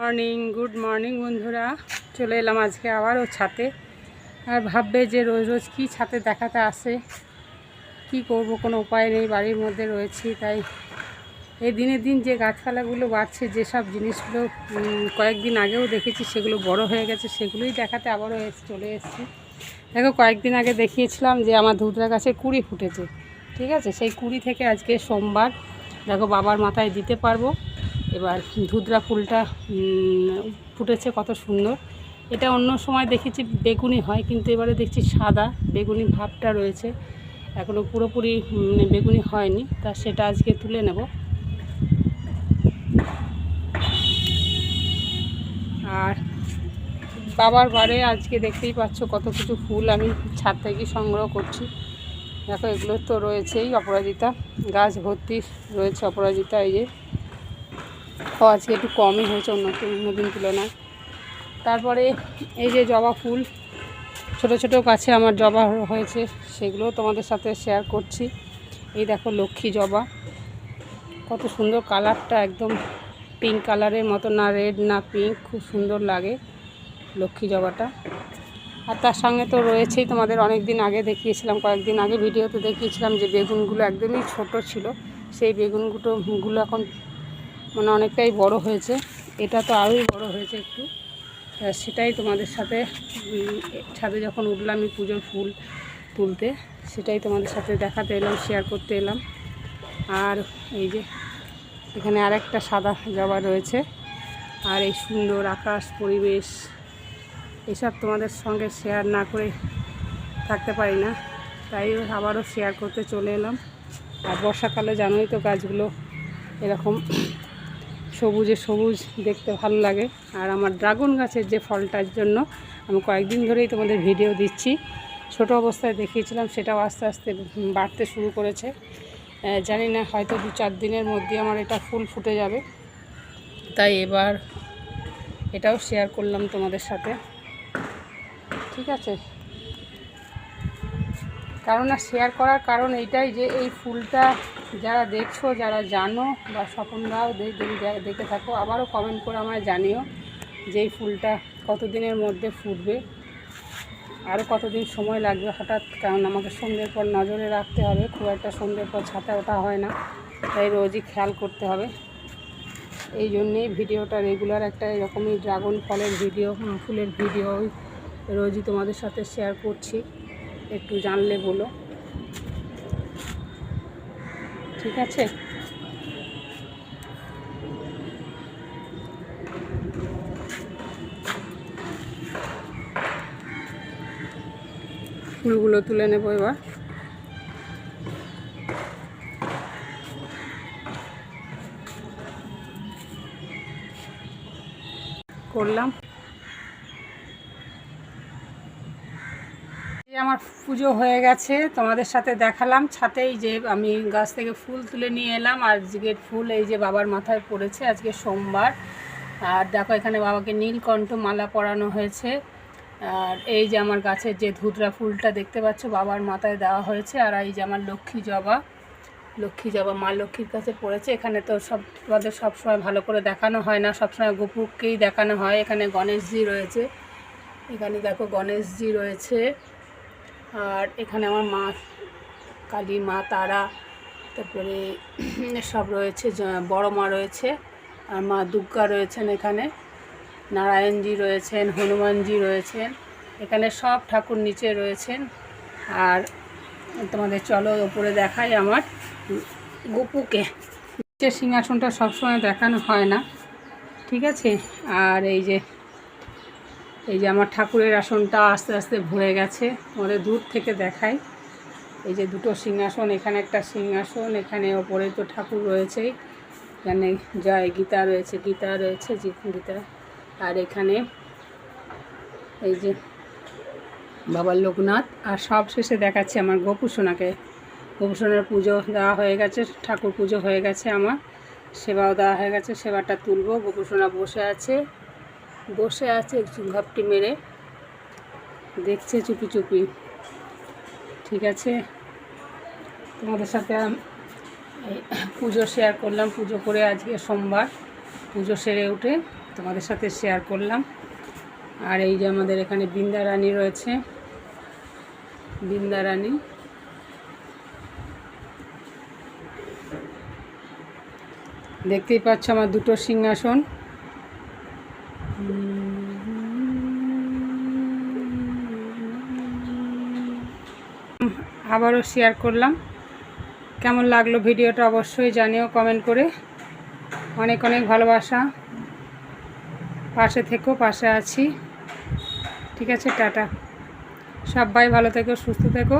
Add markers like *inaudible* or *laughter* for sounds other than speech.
Morning, good morning বন্ধুরা। চলে এলাম আজকে আবারও ছাতে। আর ভাববে যে রোজ রোজ কী ছাতে দেখাতে আসে, কি করব, কোনো উপায় নেই, বাড়ির মধ্যে রয়েছি, তাই এই দিনের দিন যে গাছপালাগুলো বাড়ছে, যেসব জিনিসগুলো কয়েকদিন আগেও দেখেছি, সেগুলো বড় হয়ে গেছে, সেগুলোই দেখাতে আবারও এস, চলে এসেছি। দেখো, কয়েকদিন আগে দেখিয়েছিলাম যে আমার ধুতরা গাছে কুড়ি ফুটেছে, ঠিক আছে? সেই কুড়ি থেকে আজকে সোমবার, দেখো, বাবার মাথায় দিতে পারব। এবার ধুতরা ফুলটা ফুটেছে কত সুন্দর। এটা অন্য সময় দেখেছি বেগুনি হয়, কিন্তু এবারে দেখছি সাদা, বেগুনি ভাবটা রয়েছে। এখনও পুরোপুরি বেগুনি হয়নি, তা সেটা আজকে তুলে নেব। আর বাবার বারে আজকে দেখতেই পাচ্ছ কত কিছু ফুল আমি ছাদ থেকে সংগ্রহ করছি। দেখো এগুলো তো রয়েছেই অপরাজিতা, গাছ ভর্তি রয়েছে অপরাজিতা এই যে। ও আজকে একটু কমই হয়েছে অন্য অন্যদিন তুলনায়। তারপরে এই যে জবা ফুল, ছোট ছোট গাছে আমার জবা হয়েছে, সেগুলোও তোমাদের সাথে শেয়ার করছি। এই দেখো লক্ষ্মী জবা, কত সুন্দর কালারটা একদম পিঙ্ক কালারের মতো, না রেড না পিঙ্ক খুব সুন্দর লাগে লক্ষ্মী জবাটা। আর তার সঙ্গে তো রয়েছেই তোমাদের অনেক দিন আগে দেখিয়েছিলাম, কয়েকদিন আগে ভিডিওতে দেখিয়েছিলাম যে বেগুনগুলো একদমই ছোট ছিল, সেই বেগুনগুলো গুলো এখন মানে অনেকটাই বড় হয়েছে। এটা তো আরোই বড় হয়েছে একটু। সেটাই তোমাদের সাথে ছাদে যখন উঠলাম আমি পুজোর ফুল তুলতে, সেটাই তোমাদের সাথে দেখাতে এলাম শেয়ার করতে এলাম। আর এই যে, এখানে আর একটা সাদা জবা রয়েছে। আর এই সুন্দর আকাশ, পরিবেশ, এসব তোমাদের সঙ্গে শেয়ার না করে থাকতে পারি না। তাই আবারও শেয়ার করতে চলে এলাম। আর বর্ষাকালে জানোই তো গাছগুলো এরকম সবুজে সবুজ, দেখতে ভালো লাগে। আর আমার ড্রাগন গাছের যে ফলটার জন্য আমি কয়েকদিন ধরেই তোমাদের ভিডিও দিচ্ছি। ছোট অবস্থায় দেখিয়েছিলাম, সেটাও আস্তে আস্তে বাড়তে শুরু করেছে। জানি না, হয়তো দু চার দিনের মধ্যে আমার এটা ফুল ফুটে যাবে। তাই এবার এটাও শেয়ার করলাম তোমাদের সাথে। ঠিক আছে? কারণ না শেয়ার করার কারণ এইটাই যে এই ফুলটা যারা দেখছ, যারা জানো বা স্বপনরাও যদি দেখে থাকো, আবারও কমেন্ট করে আমায় জানিও যে এই ফুলটা কতদিনের মধ্যে ফুটবে, আরও কতদিন সময় লাগবে, হঠাৎ কারণ আমাকে সন্ধ্যের পর নজরে রাখতে হবে, খুব একটা সন্ধ্যের পর ছাতা ওঠা হয় না, তাই রোজই খেয়াল করতে হবে। এই জন্যেই ভিডিওটা রেগুলার একটা এরকমই ড্রাগন ফলের ভিডিও ফুলের ভিডিও রোজই তোমাদের সাথে শেয়ার করছি, একটু জানলে বলো। ঠিক আছে? ফুলগুলো তুলে নেব এবার। করলাম। আমার পুজো হয়ে গেছে, তোমাদের সাথে দেখালাম। ছাতেই যে আমি গাছ থেকে ফুল তুলে নিয়ে এলাম, আর আজকে ফুল এই যে বাবার মাথায় পড়েছে আজকে সোমবার। আর দেখো এখানে বাবাকে নীলকণ্ঠ মালা পরানো হয়েছে। আর এই যে আমার গাছের যে ধুতরা ফুলটা দেখতে পাচ্ছ, বাবার মাথায় দেওয়া হয়েছে। আর এই যে আমার লক্ষ্মী জবা লক্ষ্মী জবা মা লক্ষ্মীর কাছে পড়েছে। এখানে তো সব, তোমাদের সবসময় ভালো করে দেখানো হয় না সবসময় গোপুরকেই দেখানো হয়। এখানে গণেশজি রয়েছে। এখানে দেখো গণেশজি রয়েছে। আর এখানে আমার মা, কালী, মা, তারা, তারপরে *clears throat* সব রয়েছে বড় মা রয়েছে, আর মা দুর্গা রয়েছেন এখানে, নারায়ণজি রয়েছেন, হনুমানজি রয়েছেন, এখানে সব ঠাকুর নিচে রয়েছেন, আর তোমাদের চলো ওপরে দেখাই আমার গপুকে। নিচের সিংহাসনটা সবসময় দেখানো হয় না, ঠিক আছে? আর এই যে এই যে আমার ঠাকুরের আসনটা আস্তে আস্তে ভরে গেছে আমাদের দূর থেকে দেখাই। এই যে দুটো সিংহাসন, এখানে একটা সিংহাসন, এখানে ওপরে তো ঠাকুর রয়েছেই। এখানে জয় গীতা রয়েছে গীতা রয়েছে গীতা। আর এখানে এই যে বাবা লোকনাথ, আর সব শেষে দেখাচ্ছে আমার গোপুসোনাকে। গোপুসোনার পুজো দেওয়া হয়ে গেছে, ঠাকুর পুজো হয়ে গেছে আমার, সেবাও দেওয়া হয়ে গেছে, সেবাটা তুলব, গোপুসোনা বসে আছে। বসে আছে ঘপটি মেরে। দেখছে চুপি চুপি। ঠিক আছে। তোমাদের সাথে পুজো শেয়ার করলাম। পুজো করে আজকে সোমবার। পুজো সেরে উঠে তোমাদের সাথে শেয়ার করলাম। আর এই যে আমাদের এখানে বৃন্দা রানী রয়েছে। বৃন্দা রানী দেখতেই পাচ্ছ আমার দুটো সিংহাসন। আবারও শেয়ার করলাম। কেমন লাগল ভিডিওটা অবশ্যই জানিও কমেন্ট করে। অনেক অনেক ভালোবাসা। পাশে থেকো, পাশে আছি। ঠিক আছে, টাটা। সবাই ভালো থেকো, সুস্থ থেকো।